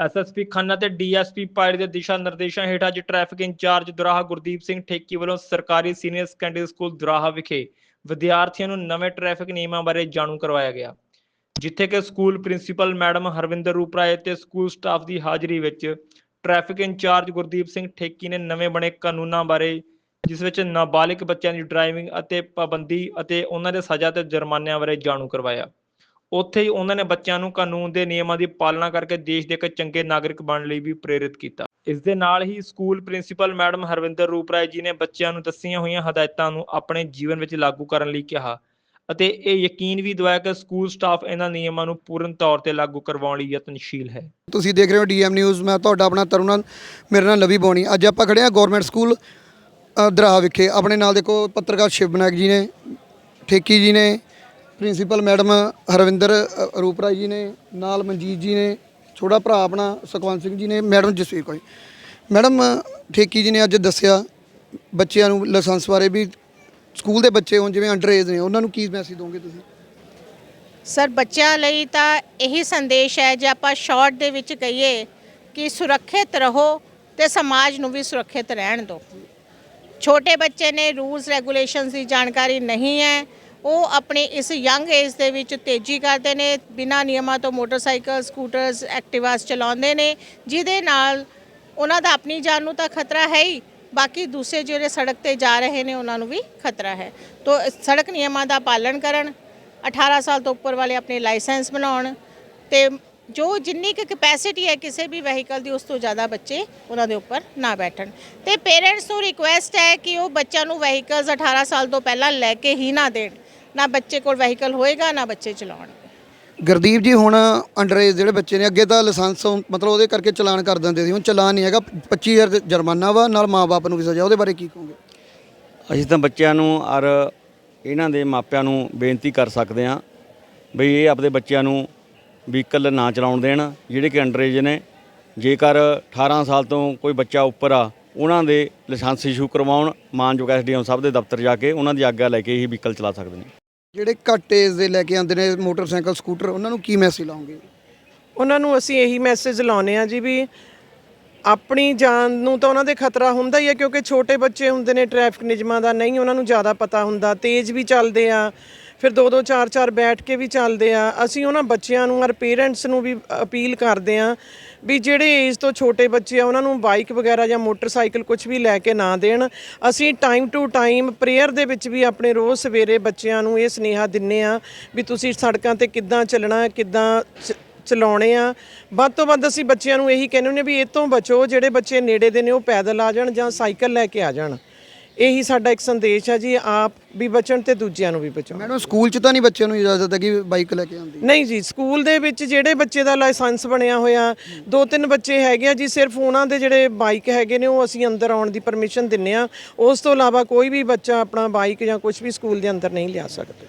SSP Khanna ਤੇ DSP ਪਾਇਰ ਦੇ ਦਿਸ਼ਾ ਨਿਰਦੇਸ਼ਾਂ ਹੇਠ ਅੱਜ ਟ੍ਰੈਫਿਕ ਇੰਚਾਰਜ ਦੁਰਾਹਾ ਗੁਰਦੀਪ ਸਿੰਘ ਠੇਕੀ ਵੱਲੋਂ ਸਰਕਾਰੀ ਸੀਨੀਅਰ ਸੈਕੰਡਰੀ ਸਕੂਲ ਦੁਰਾਹਾ ਵਿਖੇ ਵਿਦਿਆਰਥੀਆਂ ਨੂੰ ਨਵੇਂ ਟ੍ਰੈਫਿਕ ਨਿਯਮਾਂ ਬਾਰੇ ਜਾਣੂ ਕਰਵਾਇਆ ਗਿਆ, ਜਿੱਥੇ ਕਿ school principal madam Harvinder Ruprai ਤੇ ਸਕੂਲ ਸਟਾਫ ਦੀ ਹਾਜ਼ਰੀ ਵਿੱਚ ਟ੍ਰੈਫਿਕ ਇੰਚਾਰਜ ਗੁਰਦੀਪ ਸਿੰਘ ਠੇਕੀ ਨੇ ਨਵੇਂ ਬਣੇ ਕਾਨੂੰਨਾਂ ਬਾਰੇ, ਜਿਸ ਵਿੱਚ ਨਾਬਾਲਿਗ ਬੱਚਿਆਂ ਦੀ ਡਰਾਈਵਿੰਗ ਅਤੇ ਪਾਬੰਦੀ ਅਤੇ ਉਹਨਾਂ ਦੇ ਸਜ਼ਾ ਤੇ ਜੁਰਮਾਨਿਆਂ ਬਾਰੇ ਜਾਣੂ ਕਰਵਾਇਆ। ਉੱਥੇ ਹੀ ਉਹਨਾਂ ਨੇ ਬੱਚਿਆਂ ਨੂੰ ਕਾਨੂੰਨ ਦੇ ਨਿਯਮਾਂ ਦੀ ਪਾਲਣਾ ਕਰਕੇ ਦੇਸ਼ ਦੇ ਇੱਕ ਚੰਗੇ ਨਾਗਰਿਕ ਬਣਨ ਲਈ ਵੀ ਪ੍ਰੇਰਿਤ ਕੀਤਾ। ਇਸ ਦੇ ਨਾਲ ਹੀ school principal madam Harvinder Ruprai ji ਨੇ ਬੱਚਿਆਂ ਨੂੰ ਦੱਸੀਆਂ ਹੋਈਆਂ ਹਦਾਇਤਾਂ ਨੂੰ ਆਪਣੇ ਜੀਵਨ ਵਿੱਚ ਲਾਗੂ ਕਰਨ ਲਈ ਕਿਹਾ ਅਤੇ ਇਹ ਯਕੀਨ ਵੀ ਦਿਵਾਇਆ ਕਿ ਸਕੂਲ ਸਟਾਫ ਇਹਨਾਂ ਨਿਯਮਾਂ ਨੂੰ ਪੂਰਨ ਤੌਰ ਤੇ ਲਾਗੂ ਕਰਵਾਉਣ ਲਈ ਯਤਨਸ਼ੀਲ ਹੈ। ਤੁਸੀਂ ਦੇਖ ਰਹੇ ਹੋ ਡੀਐਮ ਨਿਊਜ਼, ਮੈਂ ਤੁਹਾਡਾ ਆਪਣਾ ਤਰੁਣਨ, ਮੇਰੇ ਨਾਲ ਲਵੀ ਬੋਣੀ। ਅੱਜ ਆਪਾਂ ਖੜੇ ਹਾਂ ਗਵਰਨਮੈਂਟ ਸਕੂਲ ਦਰਾ ਵਿਖੇ। ਆਪਣੇ ਨਾਲ ਦੇਖੋ ਪੱਤਰਕਾਰ ਸ਼ਿਵ ਨਾਇਕ ਜੀ ਨੇ, ਠੇਕੀ ਜੀ ਨੇ ਪ੍ਰਿੰਸੀਪਲ ਮੈਡਮ ਹਰਵਿੰਦਰ ਅ, ਰੂਪਰਾਏ ਜੀ ਨੇ ਨਾਲ ਮਨਜੀਤ ਜੀ ਨੇ ਛੋਟਾ ਭਰਾ ਆਪਣਾ ਸੁਖਵੰਤ ਸਿੰਘ ਜੀ ਨੇ ਮੈਡਮ ਜਸਵੀਰ ਕੋਈ ਮੈਡਮ ਠੇਕੀ ਜੀ ਨੇ ਅੱਜ ਦੱਸਿਆ ਬੱਚਿਆਂ ਨੂੰ ਲਾਇਸੈਂਸ ਬਾਰੇ ਵੀ ਸਕੂਲ ਦੇ ਬੱਚੇ ਹੋਣ ਜਿਵੇਂ ਅੰਡਰ ਏਜ ਨੇ ਉਹਨਾਂ ਨੂੰ ਕੀ ਮੈਸੇਜ ਦੋਗੇ ਤੁਸੀਂ? ਸਰ ਬੱਚਿਆਂ ਲਈ ਤਾਂ ਇਹੀ ਸੰਦੇਸ਼ ਹੈ ਜੇ ਆਪਾਂ ਸ਼ਾਰਟ ਦੇ ਵਿੱਚ ਕਹੀਏ ਕਿ ਸੁਰੱਖਿਅਤ ਰਹੋ ਤੇ ਸਮਾਜ ਨੂੰ ਵੀ ਸੁਰੱਖਿਅਤ ਰਹਿਣ ਦਿਓ। ਛੋਟੇ ਬੱਚੇ ਨੇ ਰੂਲਸ ਰੈਗੂਲੇਸ਼ਨਸ ਦੀ ਜਾਣਕਾਰੀ ਨਹੀਂ ਹੈ ਉਹ ਆਪਣੇ ਇਸ ਯੰਗ ਏਜ ਦੇ ਵਿੱਚ ਤੇਜ਼ੀ ਕਰਦੇ ਨੇ, ਬਿਨਾਂ ਨਿਯਮਾਂ ਤੋਂ ਮੋਟਰਸਾਈਕਲ, ਸਕੂਟਰਸ, ਐਕਟਿਵਾਸ ਚਲਾਉਂਦੇ ਨੇ, ਜਿਹਦੇ ਨਾਲ ਉਹਨਾਂ ਦਾ ਆਪਣੀ ਜਾਨ ਨੂੰ ਤਾਂ ਖਤਰਾ ਹੈ ਹੀ, ਬਾਕੀ ਦੂਸਰੇ ਜਿਹੜੇ ਸੜਕ ਤੇ ਜਾ ਰਹੇ ਨੇ, ਉਹਨਾਂ ਨੂੰ ਵੀ ਖਤਰਾ ਹੈ। ਤੋਂ ਸੜਕ ਨਿਯਮਾਂ ਦਾ ਪਾਲਣ ਕਰਨ 18 ਸਾਲ ਤੋਂ ਉੱਪਰ ਵਾਲੇ ਆਪਣੇ ਲਾਇਸੈਂਸ ਬਣਾਉਣ ਤੇ ਜੋ ਜਿੰਨੀ ਕੁ ਕਪੈਸਿਟੀ ਹੈ ਕਿਸੇ ਵੀ ਵਹੀਕਲ ਦੀ, ਉਸ ਤੋਂ ਜ਼ਿਆਦਾ ਬੱਚੇ ਉਹਨਾਂ ਦੇ ਉੱਪਰ ਨਾ ਬੈਠਣ। ਤੇ ਪੇਰੈਂਟਸ ਨੂੰ ਰਿਕੁਐਸਟ ਹੈ ਕਿ ਉਹ ਬੱਚਿਆਂ ਨੂੰ ਵਹੀਕਲਸ 18 ਸਾਲ ਤੋਂ ਪਹਿਲਾਂ ਲੈ ਕੇ ਹੀ ਨਾ ਦੇਣ। ਨਾ ਬੱਚੇ ਕੋਲ ਵਹੀਕਲ ਹੋਏਗਾ ਨਾ ਬੱਚੇ ਚਲਾਉਣ। ਗੁਰਦੀਪ ਜੀ ਹੁਣ ਅੰਡਰ ਏਜ ਜਿਹੜੇ ਬੱਚੇ ਨੇ ਅੱਗੇ ਤਾਂ ਲਾਇਸੈਂਸ ਮਤਲਬ ਉਹਦੇ ਕਰਕੇ ਚਲਾਨ ਕਰ ਦਿੰਦੇ ਸੀ ਹੁਣ ਚਲਾਨ ਨਹੀਂ ਹੈਗਾ। 25000 ਦੇ ਜੁਰਮਾਨਾ ਵਾ ਨਾਲ ਮਾਪੇ ਨੂੰ ਵੀ ਸਜ਼ਾ ਉਹਦੇ ਬਾਰੇ ਕੀ ਕਹੋਗੇ? ਅਸੀਂ ਤਾਂ ਬੱਚਿਆਂ ਨੂੰ ਔਰ ਇਹਨਾਂ ਦੇ ਮਾਪਿਆਂ ਨੂੰ ਬੇਨਤੀ ਕਰ ਸਕਦੇ ਹਾਂ ਬਈ ਇਹ ਆਪਦੇ ਬੱਚਿਆਂ ਨੂੰ ਵਹੀਕਲ ਨਾ ਚਲਾਉਣ ਦੇਣ ਜਿਹੜੇ ਕਿ ਅੰਡਰ ਏਜ ਨੇ। ਜੇਕਰ 18 ਸਾਲ ਤੋਂ ਕੋਈ ਬੱਚਾ ਉੱਪਰ ਆ ਉਹਨਾਂ ਦੇ ਲਾਇਸੈਂਸ ਇਸ਼ੂ ਕਰਵਾਉਣ ਮਾਨਯੋਗ ਐਸਡੀਐਮ ਸਾਹਿਬ ਦੇ ਦਫ਼ਤਰ ਜਾ ਕੇ ਉਹਨਾਂ ਦੀ ਆਗਿਆ ਲੈ ਕੇ ਹੀ ਵਹੀਕਲ ਚਲਾ ਸਕਦੇ ਨੇ। ਜਿਹੜੇ ਘੱਟ ਏਜ ਦੇ ਲੈ ਕੇ ਆਉਂਦੇ ਨੇ ਮੋਟਰਸਾਈਕਲ, ਸਕੂਟਰ, ਉਹਨਾਂ ਨੂੰ ਕੀ ਮੈਸੇਜ ਲਾਉਂਗੇ ਉਹਨਾਂ ਨੂੰ ਅਸੀਂ ਇਹੀ ਮੈਸੇਜ ਲਾਉਨੇ ਆ ਜੀ ਵੀ ਆਪਣੀ ਜਾਨ ਨੂੰ ਤਾਂ ਉਹਨਾਂ ਦੇ ਖਤਰਾ ਹੁੰਦਾ ਹੀ ਹੈ ਕਿਉਂਕਿ ਛੋਟੇ ਬੱਚੇ ਹੁੰਦੇ ਨੇ ਟ੍ਰੈਫਿਕ ਨਿਯਮਾਂ ਦਾ ਨਹੀਂ ਉਹਨਾਂ ਨੂੰ ਜ਼ਿਆਦਾ ਪਤਾ ਹੁੰਦਾ, ਤੇਜ਼ ਵੀ ਚੱਲਦੇ ਆ। ਫਿਰ ਦੋ ਦੋ, ਚਾਰ ਚਾਰ ਬੈਠ ਕੇ ਵੀ ਚੱਲਦੇ ਆ। ਅਸੀਂ ਉਹਨਾਂ ਬੱਚਿਆਂ ਨੂੰ ਔਰ ਪੇਰੈਂਟਸ ਨੂੰ ਵੀ ਅਪੀਲ ਕਰਦੇ ਆ ਵੀ ਜਿਹੜੇ ਏਜ ਤੋਂ ਛੋਟੇ ਬੱਚੇ ਆ, ਉਹਨਾਂ ਨੂੰ ਬਾਈਕ ਵਗੈਰਾ ਜਾਂ ਮੋਟਰਸਾਈਕਲ ਕੁਝ ਵੀ ਲੈ ਕੇ ਨਾ ਦੇਣ। ਅਸੀਂ ਟਾਈਮ ਟੂ ਟਾਈਮ ਪ੍ਰੇਅਰ ਦੇ ਵਿੱਚ ਵੀ ਆਪਣੇ ਰੋਜ਼ ਸਵੇਰੇ ਬੱਚਿਆਂ ਨੂੰ ਇਹ ਸੁਨੇਹਾ ਦਿੰਨੇ ਆ ਵੀ ਤੁਸੀਂ ਸੜਕਾਂ ਤੇ ਕਿੱਦਾਂ ਚੱਲਣਾ, ਕਿੱਦਾਂ ਚ- ਚਲਾਉਣੇ ਆ। ਵੱਧ ਤੋਂ ਵੱਧ ਅਸੀਂ ਬੱਚਿਆਂ ਨੂੰ ਇਹੀ ਕਹਿੰਦੇ ਹੁੰਦੇ ਵੀ ਇਹ ਤੋਂ ਬਚੋ, ਜਿਹੜੇ ਬੱਚੇ ਨੇੜੇ ਦੇ ਨੇ ਉਹ ਪੈਦਲ ਆ ਜਾਣ ਜਾਂ ਸਾਈਕਲ ਲੈ ਕੇ ਆ ਜਾਣ। ਇਹੀ ਸਾਡਾ ਇੱਕ ਸੰਦੇਸ਼ ਹੈ ਜੀ ਆਪ ਵੀ ਬਚਣ ਤੇ ਦੂਜਿਆਂ ਨੂੰ ਵੀ ਬਚਾਉਣ ਮੈਡਮ ਸਕੂਲ 'ਚ ਤਾਂ ਨਹੀਂ ਬੱਚਿਆਂ ਨੂੰ ਇਜਾਜ਼ਤ ਹੈ ਕਿ ਬਾਈਕ ਲੈ ਕੇ ਆਉਂਦੀ। ਨਹੀਂ ਜੀ ਸਕੂਲ ਦੇ ਵਿੱਚ ਜਿਹੜੇ ਬੱਚੇ ਦਾ ਲਾਇਸੈਂਸ ਬਣਿਆ ਹੋਇਆ ਦੋ ਤਿੰਨ ਬੱਚੇ ਹੈਗੇ ਆ ਜੀ ਸਿਰਫ ਉਹਨਾਂ ਦੇ ਜਿਹੜੇ ਬਾਈਕ ਹੈਗੇ ਨੇ ਉਹ ਅਸੀਂ ਅੰਦਰ ਆਉਣ ਦੀ ਪਰਮਿਸ਼ਨ ਦਿੰਨੇ ਆ। ਉਸ ਤੋਂ ਇਲਾਵਾ ਕੋਈ ਵੀ ਬੱਚਾ ਆਪਣਾ ਬਾਈਕ ਜਾਂ ਕੁਝ ਵੀ ਸਕੂਲ ਦੇ ਅੰਦਰ ਨਹੀਂ ਲਿਆ ਸਕਦਾ।